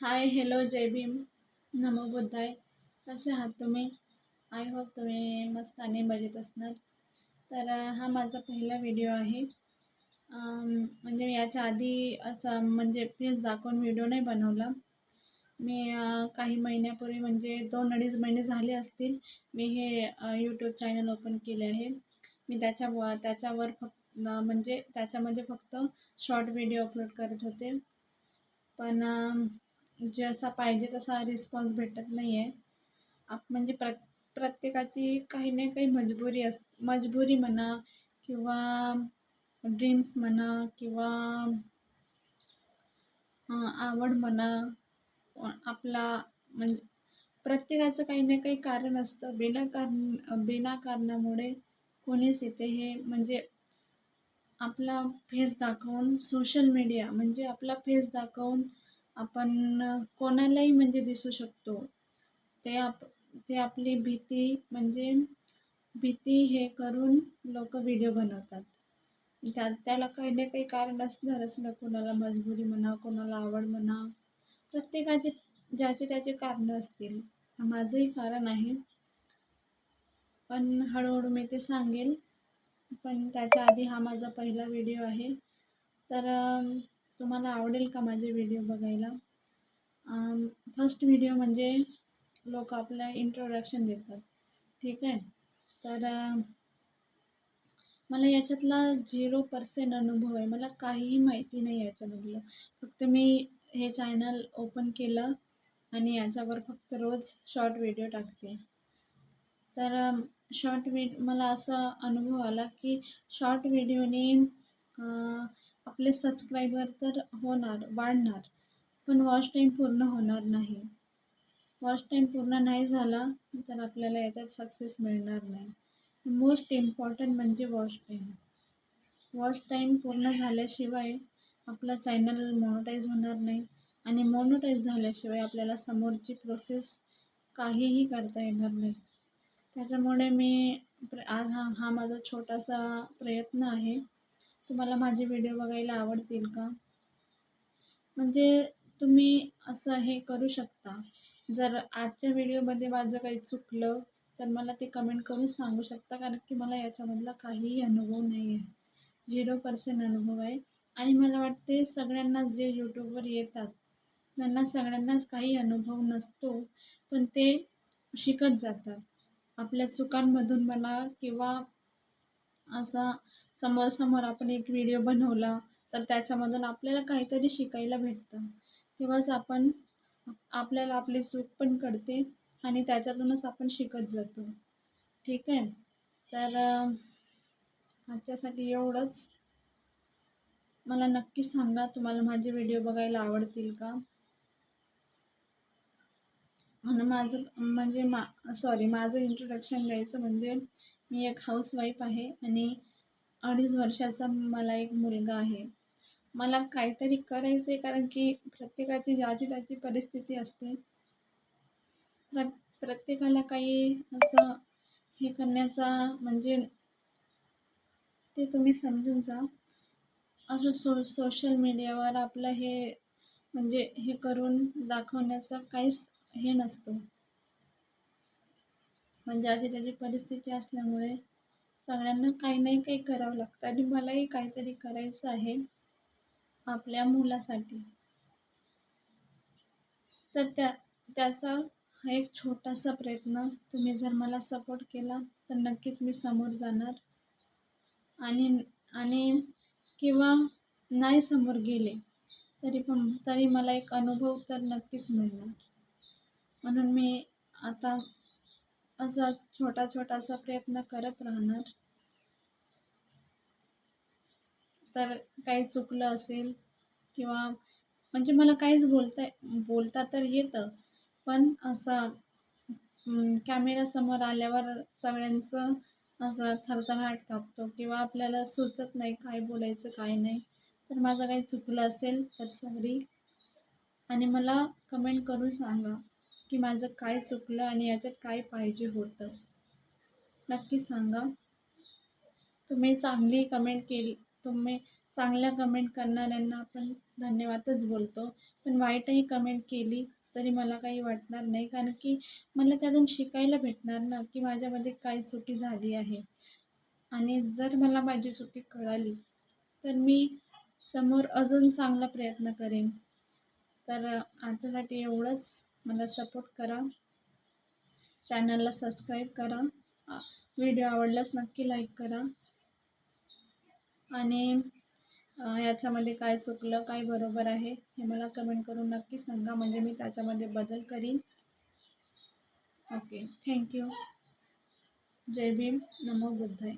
Hi hello जय भीम नमो बुद्धाय कसे आहात तुम्ही? आय होप तुम्ही मस्त आणि मजेत असणार. तर हा माझा पहिला व्हिडिओ आहे. म्हणजे मी याच्या आधी असा म्हणजे फेस दाखवून व्हिडिओ नाही बनवला. मी काही महिन्यापूर्वी म्हणजे दोन अडीच महिने झाले असतील मी हे यूट्यूब चॅनल ओपन केले आहे. मी त्याच्या त्याच्यावर फक्त म्हणजे त्याच्यामध्ये फक्त शॉर्ट व्हिडिओ अपलोड करत होते. पण म्हणजे जसा पाहिजे तसा रिस्पॉन्स भेटत नाही आहे आप म्हणजे प्र प्रत्येकाची काही ना काही मजबुरी अस मजबुरी म्हणा किंवा ड्रीम्स म्हणा किंवा आवड म्हणा आपला म्हणजे प्रत्येकाचं काही ना काही कारण असतं. बिना कारण बिना कारणामुळे कोणीच इथे हे म्हणजे आपला फेस दाखवून सोशल मीडिया म्हणजे आपला फेस दाखवून आपण कोणालाही म्हणजे दिसू शकतो. ते आप ते आपली भीती म्हणजे भीती हे करून लोक व्हिडिओ बनवतात. त्या त्याला काही ना काही कारण असणार ना कोणाला मजबुरी म्हणा कोणाला आवड म्हणा. प्रत्येकाचे ज्याचे त्याचे कारणं असतील. माझंही कारण आहे. पण हळूहळू मी ते सांगेल. पण त्याच्या आधी हा माझा पहिला व्हिडिओ आहे. तर तुम्हाला आवडेल का माझे व्हिडिओ बघायला? फर्स्ट व्हिडिओ म्हणजे लोक आपलं इंट्रोडक्शन देतात. ठीक आहे? तर मला याच्यातला झिरो पर्सेंट अनुभव आहे. मला काहीही माहिती नाही याच्यामधलं. फक्त मी हे चॅनल ओपन केलं आणि याच्यावर फक्त रोज शॉर्ट व्हिडिओ टाकते. तर शॉर्ट व्हिड मला असा अनुभव आला की शॉर्ट व्हिडिओने आपले सबस्क्रायबर तर होणार वाढणार पण वॉच टाईम पूर्ण होणार नाही. वॉच टाईम पूर्ण नाही झाला तर आपल्याला याच्यात सक्सेस मिळणार नाही. मोस्ट इम्पॉर्टंट म्हणजे वॉच टाईम वॉच टाईम पूर्ण झाल्याशिवाय आपला चॅनल मॉनिटाईज होणार नाही आणि मॉनिटाईज झाल्याशिवाय आपल्याला समोरची प्रोसेस काहीही करता येणार नाही. त्याच्यामुळे मी प्र आज हा हा माझा छोटासा प्रयत्न आहे. तुम्हाला माझे व्हिडिओ बघायला आवडतील का? म्हणजे तुम्ही असं हे करू शकता. जर आजच्या व्हिडिओमध्ये माझं काही चुकलं तर मला ते कमेंट करून सांगू शकता कारण की मला याच्यामधला काहीही अनुभव नाही आहे झिरो पर्सेंट अनुभव आहे. आणि मला वाटते सगळ्यांना जे यूट्यूबवर येतात त्यांना सगळ्यांनाच काही अनुभव नसतो पण ते शिकत जातात. आपल्या चुकांमधून म्हणा किंवा असा समोरासमोर आपण एक व्हिडिओ बनवला तर त्याच्यामधून आपल्याला काहीतरी शिकायला भेटतं. तेव्हाच आपण आपल्याला आपली चूक पण कळते आणि त्याच्यातूनच आपण शिकत जातो. ठीक आहे? तर आजच्यासाठी एवढंच. मला नक्की सांगा तुम्हाला माझे व्हिडिओ बघायला आवडतील का? आणि माझं म्हणजे मा सॉरी माझं इंट्रोडक्शन द्यायचं म्हणजे मी एक हाऊसवाईफ आहे आणि अडीच वर्षाचा मला एक मुलगा आहे. मला काहीतरी करायचं आहे कारण की प्रत्येकाची ज्याची त्याची परिस्थिती असते. प्र प्रत्येकाला काही असं हे करण्याचा म्हणजे ते तुम्ही समजून जा. असं सो सोशल मीडियावर आपलं हे म्हणजे हे करून दाखवण्याचा काहीच हे नसतो. म्हणजे आधी त्याची परिस्थिती असल्यामुळे सगळ्यांना काही नाही काही करावं लागतं. आणि मलाही काहीतरी करायचं आहे आपल्या मुलासाठी. तर त्या त्याचा हा एक छोटासा प्रयत्न तुम्ही जर मला सपोर्ट केला तर नक्कीच मी समोर जाणार. आणि आणि किंवा नाही समोर गेले तरी पण तरी मला एक अनुभव तर नक्कीच मिळणार. म्हणून मी आता असा छोटा छोटासा प्रयत्न करत राहणार. तर काही चुकलं असेल किंवा म्हणजे मला काहीच बोलता बोलता तर येतं पण असं कॅमेरासमोर आल्यावर सगळ्यांचं असं थरथराट कापतो किंवा आपल्याला सुचत नाही काय बोलायचं काय नाही. तर माझं काही चुकलं असेल तर सॉरी आणि मला कमेंट करून सांगा. की माझं काय चुकलं आणि याच्यात काय पाहिजे होतं? नक्की सांगा. तुम्ही चांगली कमेंट केली तुम्ही चांगल्या कमेंट करणाऱ्यांना आपण धन्यवादच बोलतो. पण वाईटही कमेंट केली तरी मला काही वाटणार नाही. कारण की मला त्यातून शिकायला भेटणार ना की माझ्यामध्ये काय चुकी झाली आहे. आणि जर मला माझी चुकी कळाली तर मी समोर अजून चांगला प्रयत्न करेन. तर आजच्यासाठी एवढंच. मला सपोर्ट करा. चॅनलला सबस्क्राईब करा. व्हिडिओ आवडल्यास नक्की लाईक करा. आणि याच्यामध्ये काय चुकलं काय बरोबर आहे हे मला कमेंट करून नक्की सांगा. म्हणजे मी त्याच्यामध्ये बदल करीन. Okay thank you Jai Bhim. Namo बुद्धाय.